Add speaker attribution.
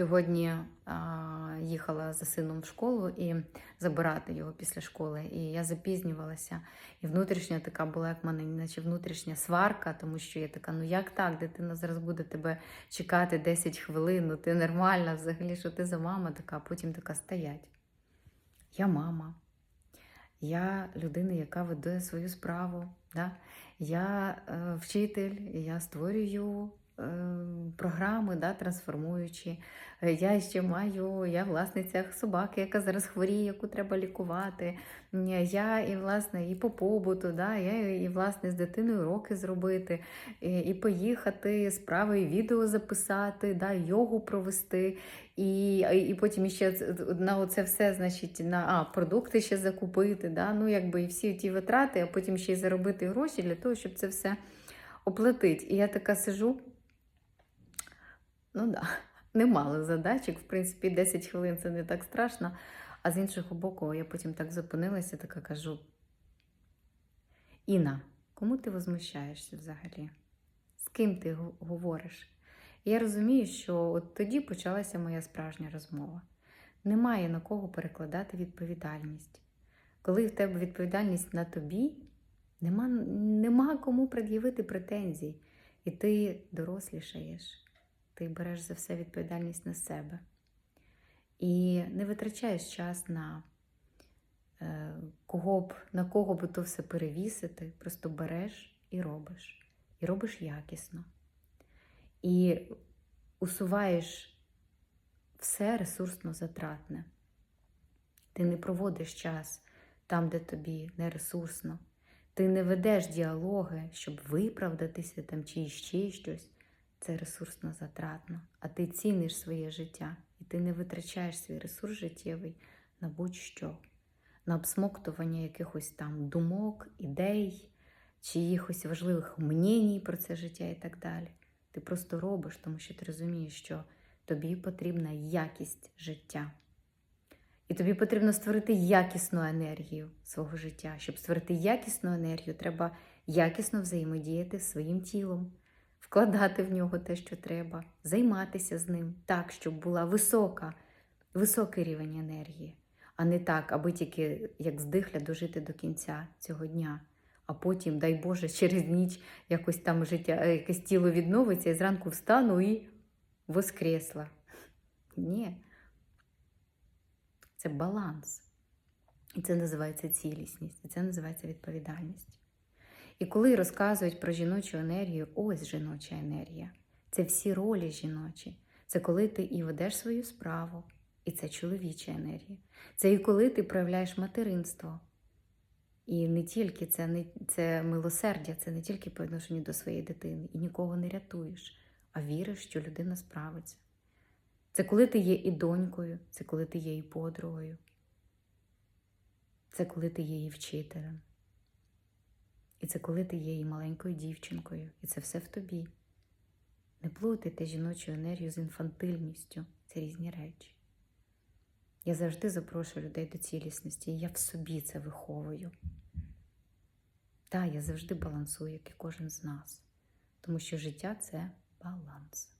Speaker 1: Сьогодні їхала за сином в школу і забирати його після школи. І я запізнювалася. І внутрішня така була, як в мене, наче внутрішня сварка, тому що я така, ну як так, дитина зараз буде тебе чекати 10 хвилин, ну ти нормальна взагалі, що ти за мама така, а потім така стоять. Я мама. Я людина, яка веде свою справу. Да? Я е, вчитель, я створюю програми, да, трансформуючи. Е, Я ще маю, я власниця собаки, яка зараз хворіє, яку треба лікувати. Я і власне і по побуту, да, я і власне з дитиною уроки зробити, і, і поїхати справи, і відео записати, да, йогу провести. І, і потім ще на оце все, значить, на а, продукти ще закупити, да? ну якби і всі ті витрати, а потім ще й заробити гроші для того, щоб це все оплатити. І я така сижу, ну да, немало задачок, в принципі, 10 хвилин це не так страшно. А з іншого боку, я потім так зупинилася, така кажу: Інна, кому ти возмущаєшся взагалі? З ким ти говориш? І я розумію, що от тоді почалася моя справжня розмова. Немає на кого перекладати відповідальність. Коли в тебе відповідальність на тобі, нема, нема кому пред'явити претензій. І ти дорослішаєш, ти береш за все відповідальність на себе. І не витрачаєш час на е, кого б, на кого би то все перевісити, просто береш і робиш. І робиш якісно і усуваєш все ресурсно затратне. Ти не проводиш час там, де тобі не ресурсно. Ти не ведеш діалоги, щоб виправдатися там чи ще щось. Це ресурсно затратно. А ти ціниш своє життя, і ти не витрачаєш свій ресурс життєвий на будь-що, на обсмоктування якихось там думок, ідей, чи якихось важливих мнень про це життя і так далі. Ти просто робиш, тому що ти розумієш, що тобі потрібна якість життя. І тобі потрібно створити якісну енергію свого життя. Щоб створити якісну енергію, треба якісно взаємодіяти своїм тілом, вкладати в нього те, що треба, займатися з ним так, щоб була висока, високий рівень енергії, а не так, аби тільки як здихля дожити до кінця цього дня. А потім, дай Боже, через ніч якось там життя, е, якесь тіло відновиться, і зранку встану і воскресла. Ні. Це баланс. І це називається цілісність, і це називається відповідальність. І коли розказують про жіночу енергію, ось жіноча енергія. Це всі ролі жіночі. Це коли ти і ведеш свою справу, і це чоловіча енергія. Це і коли ти проявляєш материнство. І не тільки це не це милосердя, це не тільки по відношенню до своєї дитини, і нікого не рятуєш, а віриш, що людина справиться. Це коли ти є і донькою, це коли ти є і подругою, це коли ти є і вчителем. І це коли ти є і маленькою дівчинкою, і це все в тобі. Не плутайте жіночу енергію з інфантильністю це різні речі. Я завжди запрошую людей до цілісності, і я в собі це виховую. Та, я завжди балансую, як і кожен з нас, тому що життя це баланс.